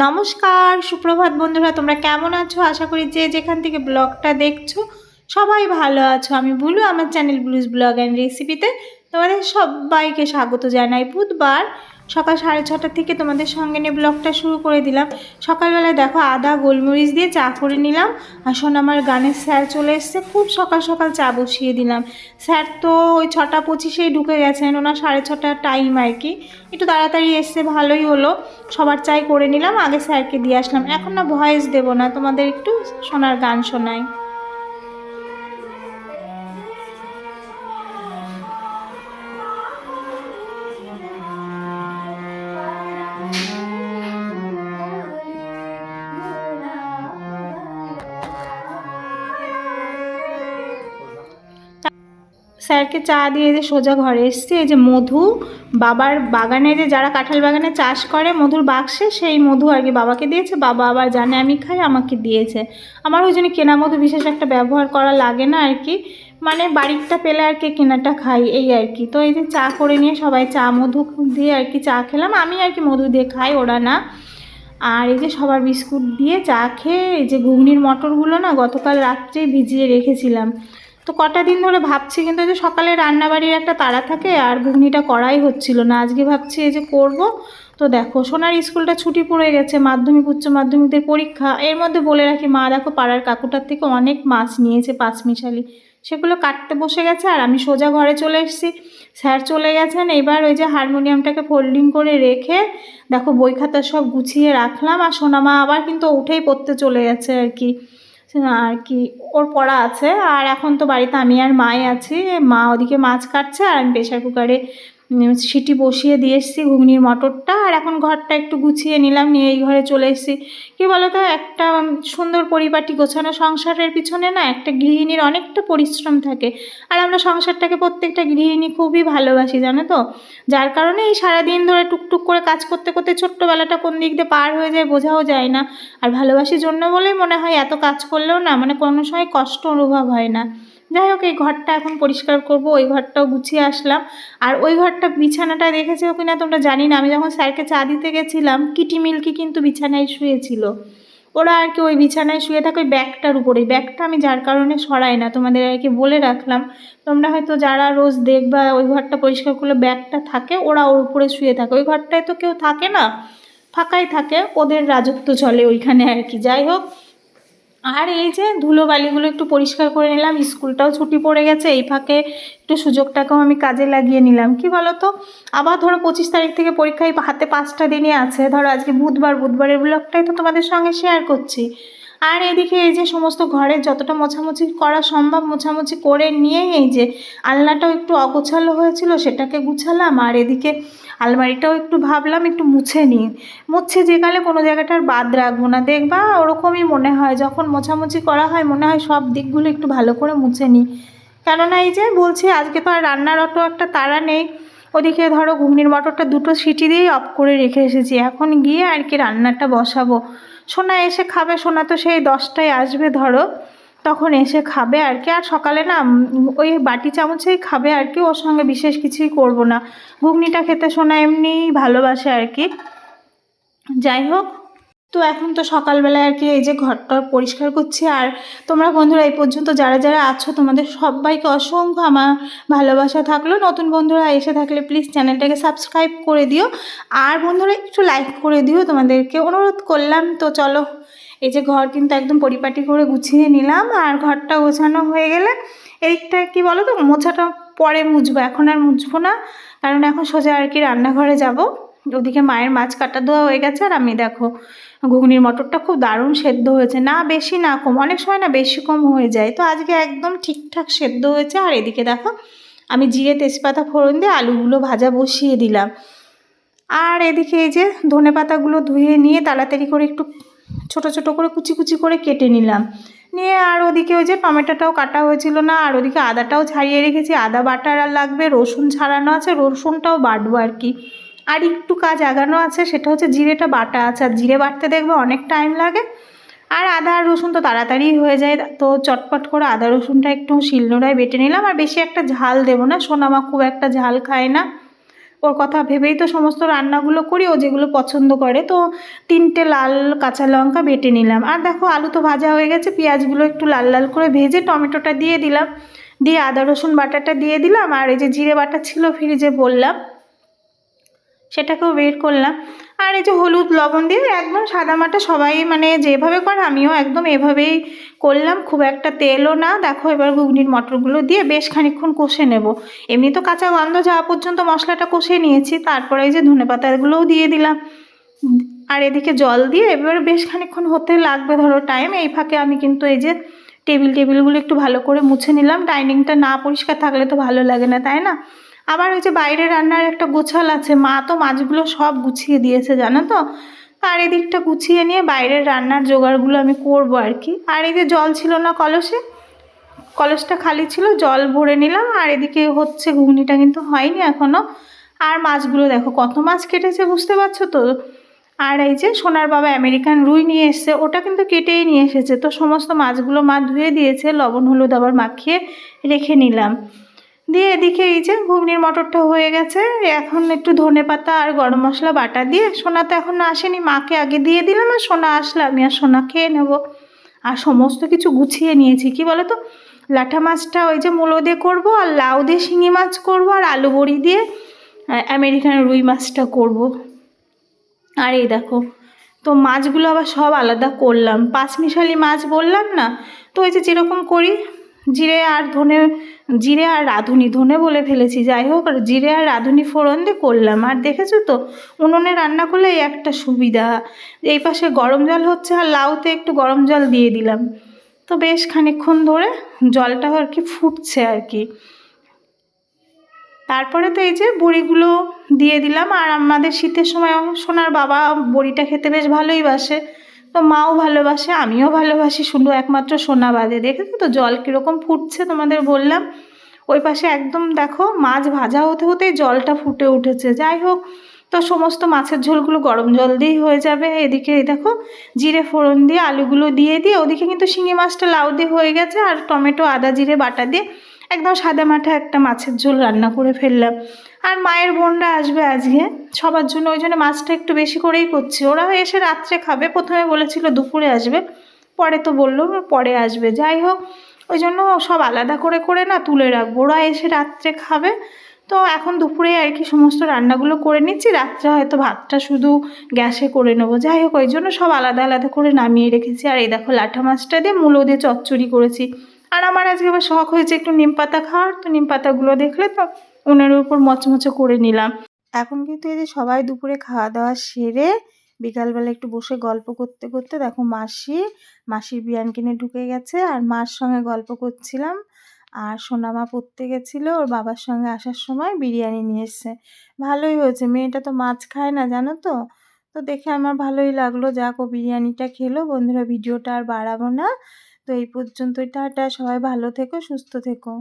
নমস্কার, সুপ্রভাত বন্ধুরা, তোমরা কেমন আছো? আশা করি যে যেখান থেকে ব্লগটা দেখছ, সবাই ভালো আছো। আমি ভুলু আমার চ্যানেল ব্লুজ ব্লগ অ্যান্ড রেসিপিতে তোমাদের সবাইকে স্বাগত জানাই। বুধবার সকাল সাড়ে ছটা থেকে তোমাদের সঙ্গে নিয়ে ব্লগটা শুরু করে দিলাম। সকালবেলায় দেখো আদা, গোলমরিচ দিয়ে চা করে নিলাম। আসলে আমার গানের স্যার চলে এসছে। খুব সকাল সকাল চা বসিয়ে দিলাম। স্যার তো ওই ছটা পঁচিশেই ঢুকে গেছেন, ওনার সাড়ে ছটার টাইম আর কি। একটু তাড়াতাড়ি এসছে ভালোই হলো। সবার চাই করে নিলাম, আগে স্যারকে দিয়ে আসলাম। এখন না ভয়েস দেবো না, তোমাদের একটু শোনার গান শোনাই। স্যারকে চা দিয়ে যে সোজা ঘরে এসছি। এই যে মধু, বাবার বাগানে যে যারা কাঁঠাল বাগানে চাষ করে মধুর বাক্সে, সেই মধু আর কি বাবাকে দিয়েছে। বাবা আবার জানে আমি খাই, আমাকে দিয়েছে। আমার ওই জন্য কেনা মধু বিশেষ একটা ব্যবহার করা লাগে না আর কি। মানে বাড়িরটা পেলে আর কি কেনাটা খাই, এই আর কি। তো এই যে চা করে নিয়ে সবাই চা মধু দিয়ে আর কি চা খেলাম। আমি আর কি মধু দিয়ে খাই, ওরা না। আর এই যে সবার বিস্কুট দিয়ে চা খেয়ে, এই যে ঘুগনির মটরগুলো না গতকাল রাত্রেই ভিজিয়ে রেখেছিলাম। তো কটা দিন ধরে ভাবছি কিন্তু যে সকালে রান্নাবাড়ির একটা তাড়া থাকে আর ঘুগনিটা করাই হচ্ছিল না। আজকে ভাবছি এই যে করব। তো দেখো, সোনার স্কুলটা ছুটি পড়ে গেছে, মাধ্যমিক, উচ্চ মাধ্যমিকদের পরীক্ষা। এর মধ্যে বলে রাখি, মা দেখো পাড়ার কাকুটার থেকে অনেক মাছ নিয়েছে পাঁচমিশালি সেগুলো কাটতে বসে গেছে আর আমি সোজা ঘরে চলে এসেছি। স্যার চলে গেছেন, এবার ওই যে হারমোনিয়ামটাকে ফোল্ডিং করে রেখে দেখো বই খাতা সব গুছিয়ে রাখলাম। আর সোনামা আবার কিন্তু উঠেই পড়তে চলে গেছে আর কি। আর কি ওর পড়া আছে। আর এখন তো বাড়িতে আমি আর মাই আছি। মা ওদিকে মাছ কাটছে আর আমি প্রেশার কুকারে সিটি বসিয়ে দিয়ে এসেছি, ঘুগনির মটরটা, আর এখন ঘরটা একটু গুছিয়ে নিলাম, নিয়ে এই ঘরে চলে এসেছি। কী বলো তো একটা সুন্দর পরিপাটি গোছানো সংসারের পিছনে না একটা গৃহিণীর অনেকটা পরিশ্রম থাকে। আর আমরা সংসারটাকে প্রত্যেকটা গৃহিণী খুবই ভালোবাসি, জানো তো? যার কারণে এই সারাদিন ধরে টুকটুক করে কাজ করতে করতে ছোট্টবেলাটা কোন দিক দিয়ে পার হয়ে যায় বোঝাও যায় না। আর ভালোবাসির জন্য বলেই মনে হয় এত কাজ করলেও না মানে কোনো সময় কষ্ট অনুভব হয় না। যাই হোক, এই ঘরটা এখন পরিষ্কার করব, ওই ঘরটাও গুছিয়ে আসলাম। আর ওই ঘরটা বিছানাটা দেখেছ কিনা তোমরা জানি না। আমি যখন স্যারকে চা দিতে গেছিলাম, কিটি মিল্কি কিন্তু বিছানায় শুয়েছিল। ওরা আর কি ওই বিছানায় শুয়ে থাকে ওই ব্যাগটার উপরে ব্যাগটা আমি যার কারণে সরাই না, তোমাদের আর কি বলে রাখলাম। তোমরা হয়তো যারা রোজ দেখবা ওই ঘরটা পরিষ্কার করলে ব্যাগটা থাকে, ওরা ওর উপরে শুয়ে থাকে। ওই ঘরটায় তো কেউ থাকে না, ফাঁকাই থাকে, ওদের রাজত্ব চলে ওইখানে আর কি। যাই হোক আর এই যে ধুলো বালিগুলো একটু পরিষ্কার করে নিলাম, স্কুলটাও ছুটি পড়ে গেছে, এই ফাঁকে একটু সুযোগটাকেও আমি কাজে লাগিয়ে নিলাম। কি বলো তো আবার ধরো পঁচিশ তারিখ থেকে পরীক্ষায় হাতে পাঁচটা দিনই আছে। ধরো আজকে বুধবার, বুধবারের ব্লগটাই তো তোমাদের সঙ্গে শেয়ার করছি। আর এদিকে এই যে সমস্ত ঘরের যতটা মোছামুছি করা সম্ভব মোছামুছি করে নিয়ে এই যে আলনাটাও একটু অগোছালো হয়েছিল, সেটাকে গুছালাম। আর এদিকে আলমারিটাও একটু ভাবলাম একটু মুছে নিই। মুছে যে কালে কোনো জায়গাটার বাদ রাখব না। দেখবা ওরকমই মনে হয়, যখন মোছামুছি করা হয় মনে হয় সব দিকগুলো একটু ভালো করে মুছে নিই। কেননা এই যে বলছি, আজকে তো আর রান্নার অত একটা তাড়া নেই। ওদিকে ধরো ঘুগনির মটরটা দুটো সিটি দিয়েই অফ করে রেখে এসেছি। এখন গিয়ে আর কি রান্নাটা বসাবো। সোনা এসে খাবে, সোনা তো সেই দশটায় আসবে ধরো। তখন এসে খাবে আর কি। আর সকালে না ওই বাটি চামচেই খাবে আর কি। ওর সঙ্গে বিশেষ কিছুই করব না। ঘুগনিটা খেতে সোনা এমনিই ভালোবাসে আর কি। যাই হোক তো এখন তো সকালবেলায় আর কি এই যে ঘরটা পরিষ্কার করছি। আর তোমরা বন্ধুরা, এই পর্যন্ত যারা যারা আছো, তোমাদের সবাইকে অসংখ্য আমার ভালোবাসা থাকল। নতুন বন্ধুরা এসে থাকলে প্লিজ চ্যানেলটাকে সাবস্ক্রাইব করে দিও। আর বন্ধুরা, একটু লাইক করে দিও, তোমাদেরকে অনুরোধ করলাম। তো চলো, এই যে ঘর কিন্তু একদম পরিপাটি করে গুছিয়ে নিলাম। আর ঘরটা গোছানো হয়ে গেলে এইটা কি বলো তো মোছাটা পরে মুছবো। এখন আর মুছবো না, কারণ এখন সোজা আর কি রান্নাঘরে যাব। ওদিকে মায়ের মাছ কাটা দেওয়া হয়ে গেছে আর আমি দেখো, ঘুগনির মটরটা খুব দারুণ সেদ্ধ হয়েছে। না বেশি, না কম, অনেক সময় না বেশি কম হয়ে যায়। তো আজকে একদম ঠিকঠাক সেদ্ধ হয়েছে। আর এদিকে দেখো, আমি জিরে তেজপাতা ফোড়ন দিয়ে আলুগুলো ভাজা বসিয়ে দিলাম। আর এদিকে এই যে ধনে পাতাগুলো ধুয়ে নিয়ে তাড়াতাড়ি করে একটু ছোট ছোট করে কুচি কুচি করে কেটে নিলাম। নিয়ে আর ওদিকে ওই যে টমেটোটাও কাটা হয়েছিল না, আর ওদিকে আদাটাও ছাড়িয়ে রেখেছি। আদা, বাটার আর লাগবে, রসুন ছাড়ানো আছে, রসুনটাও বাটবো আর কি। আর একটু কাজ আগানো আছে, সেটা হচ্ছে জিরেটা বাটা আছে। আর জিরে বাটতে দেখবে অনেক টাইম লাগে। আর আদা আর রসুন তো তাড়াতাড়ি হয়ে যায়। তো চটপট করে আদা, রসুনটা একটু শিলনোড়ায় বেটে নিলাম। আর বেশি একটা ঝাল দেবো না সোনামা খুব একটা ঝাল খায় না। ওর কথা ভেবেই তো সমস্ত রান্নাগুলো করি, ও যেগুলো পছন্দ করে। তো তিনটে লাল কাঁচা লঙ্কা বেটে নিলাম। আর দেখো, আলু তো ভাজা হয়ে গেছে। পেঁয়াজগুলো একটু লাল লাল করে ভেজে টমেটোটা দিয়ে দিলাম। দিয়ে আদা, রসুন বাটাটা দিয়ে দিলাম। আর এই যে জিরে বাটা ছিল, ফ্রিজে বললাম। সেটাকেও বের করলাম। আর এই যে হলুদ, লবণ দিয়ে একদম সাদামাটা সবাই মানে যেভাবে করে আমিও একদম এভাবেই করলাম। খুব একটা তেলও না। দেখো এবার ঘুগনির মটরগুলো দিয়ে বেশ খানিক্ষণ কষে নেব। এমনি তো কাঁচা গন্ধ যাওয়া পর্যন্ত মশলাটা কষে নিয়েছি। তারপরে এই যে ধনে পাতাগুলোও দিয়ে দিলাম। আর এদিকে জল দিয়ে এবার বেশ খানিক্ষণ হতে লাগবে ধরো টাইম এই ফাঁকে আমি কিন্তু এই যে টেবিল, টেবিলগুলো একটু ভালো করে মুছে নিলাম। ডাইনিংটা না পরিষ্কার থাকলে তো ভালো লাগে না, তাই না? আবার ওই যে বাইরে রান্নার একটা গোছাল আছে, মা তো মাছগুলো সব গুছিয়ে দিয়েছে, জানো তো? আর এদিকটা গুছিয়ে নিয়ে বাইরের রান্নার জোগাড়গুলো আমি করব আর কি। আর এই যে জল ছিল না কলসে, কলসটা খালি ছিল, জল ভরে নিলাম, আর এদিকে হচ্ছে ঘুগনিটা কিন্তু হয়নি এখনও আর মাছগুলো দেখো, কত মাছ কেটেছে বুঝতে পারছ তো? আর এই যে সোনার বাবা আমেরিকান রুই নিয়ে এসছে, ওটা কিন্তু কেটেই নিয়ে এসেছে। তো সমস্ত মাছগুলো মা ধুয়ে দিয়েছে, লবণ, হলুদ আবার মাখিয়ে রেখে নিলাম। দিয়ে এদিকে এই যে ঘুগনির মটরটা হয়ে গেছে। এখন একটু ধনে পাতা আর গরম মশলা বাটা দিয়ে সোনা তো এখন আসেনি, মাকে আগে দিয়ে দিলাম আর সোনা আসলে আমি আর সোনা খেয়ে নেব। আর সমস্ত কিছু গুছিয়ে নিয়েছি, কি বলো তো লাঠা মাছটা ওই যে মূলো দিয়ে করব আর লাউ দিয়ে শিঙি মাছ করব আর আলু বড়ি দিয়ে আমেরিকান রুই মাছটা করব। আর এই দেখো, তো মাছগুলো আবার সব আলাদা করলাম। পাঁচমিশালি মাছ বললাম না, তো ওই যে যেরকম করি জিরে আর ধনে, জিরে আর রাঁধুনি, ধনে বলে ফেলেছি, যাই হোক, আর জিরে আর রাঁধুনি ফোড়ন দিয়ে করলাম। আর দেখেছ তো, উনুনে রান্না করলে একটা সুবিধা। এই পাশে গরম জল হচ্ছে আর লাউতে একটু গরম জল দিয়ে দিলাম। তো বেশ খানিক্ষণ ধরে জলটা আর কি ফুটছে আর কি। তারপরে তো এই যে বড়িগুলো দিয়ে দিলাম। আর আমাদের শীতের সময়, সোনার বাবা বড়িটা খেতে বেশ ভালোই বাসে। তো মাও ভালোবাসে, আমিও ভালোবাসি, শুধু একমাত্র সোনা বাদে। দেখেছ তো জল কীরকম ফুটছে তোমাদের বললাম? ওই পাশে একদম দেখো মাছ ভাজা হতে হতে জলটা ফুটে উঠেছে। যাই হোক, তো সমস্ত মাছের ঝোলগুলো গরম জল দিয়েই হয়ে যাবে। এদিকে দেখো জিরে ফোড়ন দিয়ে, আলুগুলো দিয়ে দিয়ে, ওদিকে কিন্তু শিঙি মাছটা লাউ দিয়ে হয়ে গেছে আর টমেটো, আদা, জিরে, বাটা দিয়ে একদম সাদা মাঠা একটা মাছের ঝোল রান্না করে ফেললাম। আর মায়ের বোনরা আসবে আজকে, সবার জন্য, ওই জন্য মাছটা একটু বেশি করেই করছি। ওরা এসে রাত্রে খাবে, প্রথমে বলেছিল দুপুরে আসবে, পরে তো বলল পরে আসবে। যাই হোক, ওই জন্য সব আলাদা করে করে না তুলে রাখব। ওরা এসে রাত্রে খাবে, তো এখন দুপুরে আর কি সমস্ত রান্নাগুলো করে নিচ্ছি। রাত্রে হয়তো ভাতটা শুধু গ্যাসে করে নেব। যাই হোক, ওই জন্য সব আলাদা আলাদা করে নামিয়ে রেখেছি। আর এই দেখো লাঠা মাছটা দিয়ে মূলো দিয়ে চচ্চড়ি করেছি। আর আমার আজকে আবার শখ হয়েছে একটু নিম পাতা খাওয়ার, তো নিম পাতাগুলো দেখলে তো উনের উপর মচমচে করে নিলাম। এখন কিন্তু এই যে সবাই দুপুরে খাওয়া দাওয়া সেরে বিকালবেলা একটু বসে গল্প করতে করতে দেখো মাসি, মাসির বিয়ান কিনে ঢুকে গেছে আর মার সঙ্গে গল্প করছিলাম। আর সোনামা পড়তে গেছিল, ওর বাবার সঙ্গে আসার সময় বিরিয়ানি নিয়ে এসছে। ভালোই হয়েছে, মেয়েটা তো মাছ খায় না, জানো তো? তো দেখে আমার ভালোই লাগল, যাক ও বিরিয়ানিটা খেলো, বন্ধুরা ভিডিওটা আর বাড়াবো না। তো এই পর্যন্তই টাটা সবাই ভালো থেকো সুস্থ থেকো।